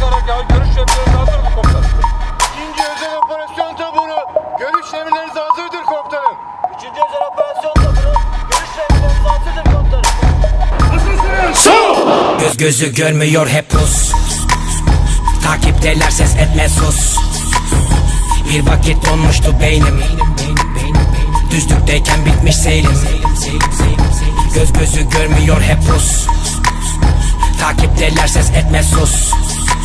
bakarak ya görüş emrileriniz hazır mı komutanım? İkinci özel operasyon taburu görüş emirleriniz hazırdır komutanım. Üçüncü özel operasyon taburu görüş emirleriniz hazırdır komutanım. Nasılsınız? Sol! Göz gözü görmüyor hep pus. Takipteler ses etme sus. Bir vakit donmuştu beynim. Düzlükteyken bitmiş seyrim. Göz gözü görmüyor hep pus. Takipteler ses etme sus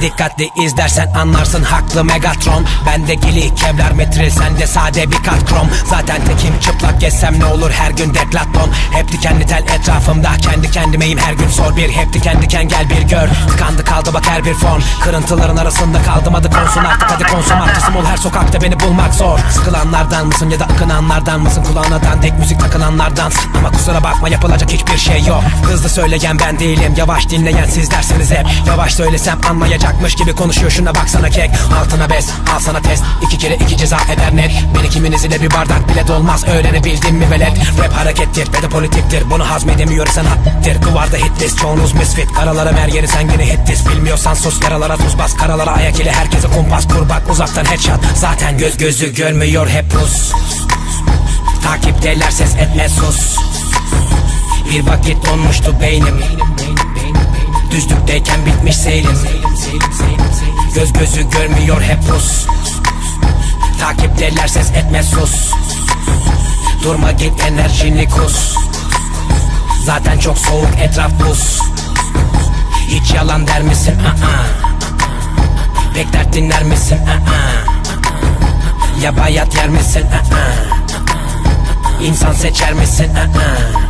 Dikkatli izlersen anlarsın haklı Megatron. Bende gili kevlar metril sende sade bir kat krom Zaten tekim çıplak gezsem ne olur her gün deklaton Hep dikenli tel etrafımda kendi kendimeyim her gün sor bir. Hep diken diken gel bir gör. Tıkandı kaldı bak her bir fon Kırıntıların arasında kaldım. Adı konsun artık hadi konsum Artistım ol her sokakta beni bulmak zor. Sıkılanlardan mısın ya da akınanlardan mısın? Kulağına dandik müzik takılanlardan. Ama kusura bakma yapılacak hiçbir şey yok. Hızlı söyleyen ben değilim. Yavaş dinleyen siz dersiniz hep. Yavaş söylesem anlayacakmış gibi konuşuyor. Şuna baksana kek. Altına bez al sana test. İki kere iki ceza eder net. Beni kiminiz ile bir bardak bile dolmaz. Öğrenebildin mi velet? Rap harekettir ve de politiktir. Bunu hazmedemiyor sanattır Kıvarda hit list çoğunuz misfit. Karalara ver yeri sen yine hit list Bilmiyorsan sus yaralara tuz bas Karalara ayak ile herkese kumpas. Kur bak uzaktan headshot. Zaten göz gözü görmüyor hep pus Takipteler ses etme sus. Bir vakit donmuştu beynim. Düzlükteyken bitmiş seyrim. Göz gözü görmüyor hep pus Takipteler ses etme sus. Durma git enerjini kus. Zaten çok soğuk etraf buz Hiç yalan der misin? Aa. Pek dert dinler misin? Aa. Ya bayat yer misin? Aa. İnsan seçer misin? Aa.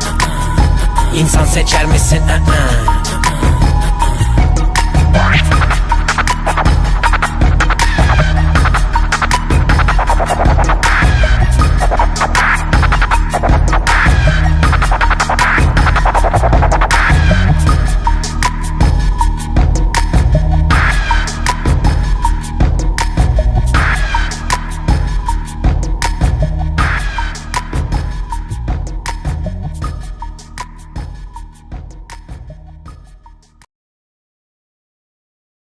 İnsan seçer misin?